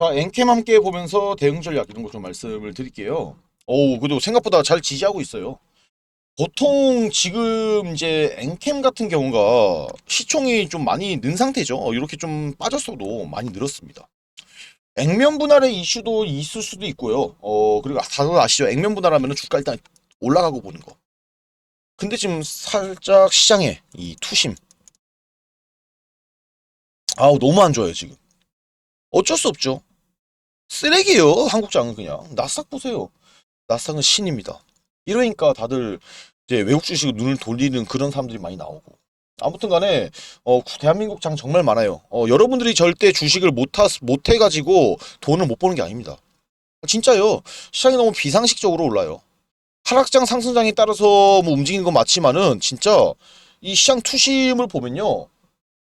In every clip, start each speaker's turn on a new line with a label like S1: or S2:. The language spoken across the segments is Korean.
S1: 자, 엔캠 함께 보면서 대응 전략 이런 거 좀 말씀을 드릴게요. 오, 그래도 생각보다 잘 지지하고 있어요. 보통 지금 이제 엔캠 같은 경우가 시총이 좀 많이 는 상태죠. 어, 이렇게 좀 빠졌어도 많이 늘었습니다. 액면 분할의 이슈도 있을 수도 있고요. 어, 그리고 다들 아시죠? 액면 분할하면 주가 일단 올라가고 보는 거. 근데 지금 살짝 시장에 이 투심. 아우, 너무 안 좋아요, 지금. 어쩔 수 없죠. 쓰레기예요, 한국장은 그냥. 나싹 보세요. 나싹은 신입니다. 이러니까 다들 이제 외국 주식을 눈을 돌리는 그런 사람들이 많이 나오고. 아무튼 간에 어, 대한민국 장 정말 많아요. 어, 여러분들이 절대 주식을 못, 하, 못 해가지고 돈을 못 버는 게 아닙니다. 진짜요. 시장이 너무 비상식적으로 올라요. 하락장 상승장에 따라서 뭐 움직이는 건 맞지만은 진짜 이 시장 투심을 보면요.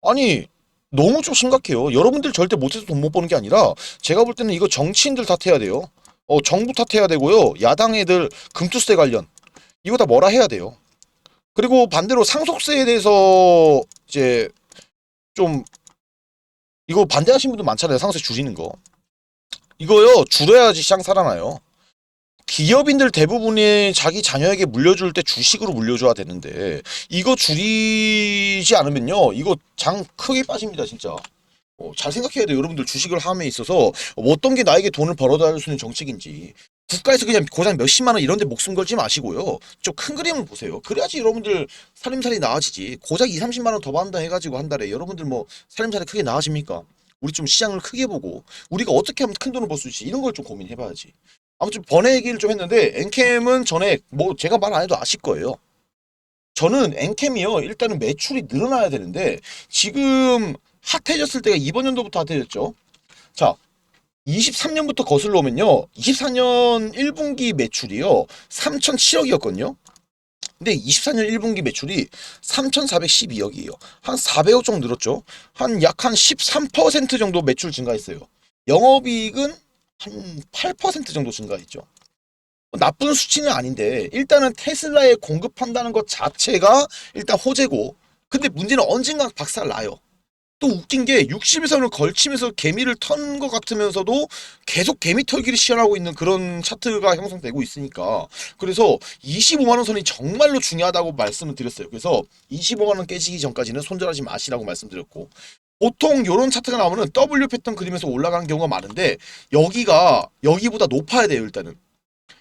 S1: 아니 너무 좀 심각해요. 여러분들 절대 못해서 돈 못 버는 게 아니라 제가 볼 때는 이거 정치인들 탓해야 돼요. 어, 정부 탓해야 되고요. 야당 애들 금투세 관련 이거 다 뭐라 해야 돼요. 그리고 반대로 상속세에 대해서 이제 좀 이거 반대하시는 분들 많잖아요. 상속세 줄이는 거. 이거요 줄여야지 시장 살아나요. 기업인들 대부분이 자기 자녀에게 물려줄 때 주식으로 물려줘야 되는데 이거 줄이지 않으면요 이거 장 크게 빠집니다 진짜. 어, 잘 생각해야 돼요. 여러분들 주식을 함에 있어서 어떤 게 나에게 돈을 벌어다 줄 수 있는 정책인지. 국가에서 그냥 고장 몇십만 원 이런 데 목숨 걸지 마시고요. 좀 큰 그림을 보세요. 그래야지 여러분들 살림살이 나아지지. 고작 2, 30만 원 더 받는다 해가지고 한 달에 여러분들 뭐 살림살이 크게 나아집니까? 우리 좀 시장을 크게 보고 우리가 어떻게 하면 큰 돈을 벌 수 있지? 이런 걸 좀 고민해봐야지 아무튼 번외 얘기를 좀 했는데 엔캠은 전에 뭐 제가 말 안 해도 아실 거예요. 저는 엔캠이요 일단은 매출이 늘어나야 되는데 지금 핫해졌을 때가 이번 연도부터 핫해졌죠. 자 23년부터 거슬러 오면요 24년 1분기 매출이요 3,007억이었거든요. 근데 24년 1분기 매출이 3,412억이에요. 한 400억 정도 늘었죠. 한 약 한 13% 정도 매출 증가했어요. 영업이익은 한 8% 정도 증가했죠. 나쁜 수치는 아닌데 일단은 테슬라에 공급한다는 것 자체가 일단 호재고 근데 문제는 언젠가 박살 나요. 또 웃긴 게 60일선을 걸치면서 개미를 턴 것 같으면서도 계속 개미 털기를 시연하고 있는 그런 차트가 형성되고 있으니까 그래서 25만원 선이 정말로 중요하다고 말씀을 드렸어요. 그래서 25만원 깨지기 전까지는 손절하지 마시라고 말씀드렸고 보통 이런 차트가 나오면은 W 패턴 그리면서 올라가는 경우가 많은데 여기가 여기보다 높아야 돼요 일단은.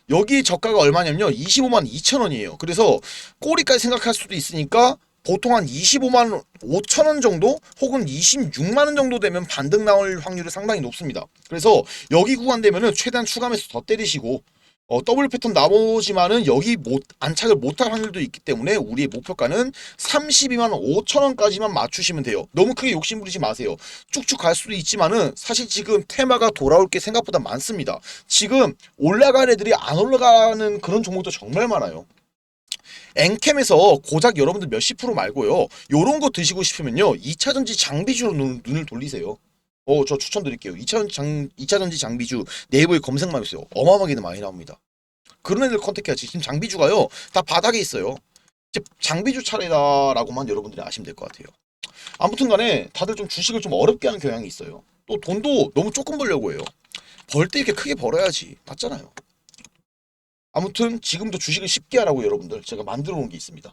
S1: 여기 저가가 얼마냐면요. 25만 2천 원이에요. 그래서 꼬리까지 생각할 수도 있으니까 보통 한 25만 5천 원 정도 혹은 26만 원 정도 되면 반등 나올 확률이 상당히 높습니다. 그래서 여기 구간 되면 은 최대한 추가해서 더 때리시고 어, 더블 패턴 나오지만은 여기 못 안착을 못할 확률도 있기 때문에 우리의 목표가는 32만 5천 원까지만 맞추시면 돼요. 너무 크게 욕심 부리지 마세요. 쭉쭉 갈 수도 있지만은 사실 지금 테마가 돌아올 게 생각보다 많습니다. 지금 올라갈 애들이 안 올라가는 그런 종목도 정말 많아요. 엔캠에서 고작 여러분들 몇십 프로 말고요. 요런 거 드시고 싶으면요. 2차전지 장비주로 눈, 눈을 돌리세요. 어, 저 추천드릴게요. 2차, 장, 2차 전지 장비주 네이버에 검색만 해보세요. 어마어마하게 많이 나옵니다. 그런 애들 컨택해야지. 지금 장비주가요. 다 바닥에 있어요. 이제 장비주 차례다라고만 여러분들이 아시면 될 것 같아요. 아무튼 간에 다들 좀 주식을 좀 어렵게 하는 경향이 있어요. 또 돈도 너무 조금 벌려고 해요. 벌 때 이렇게 크게 벌어야지. 맞잖아요. 아무튼 지금도 주식을 쉽게 하라고 여러분들 제가 만들어 놓은 게 있습니다.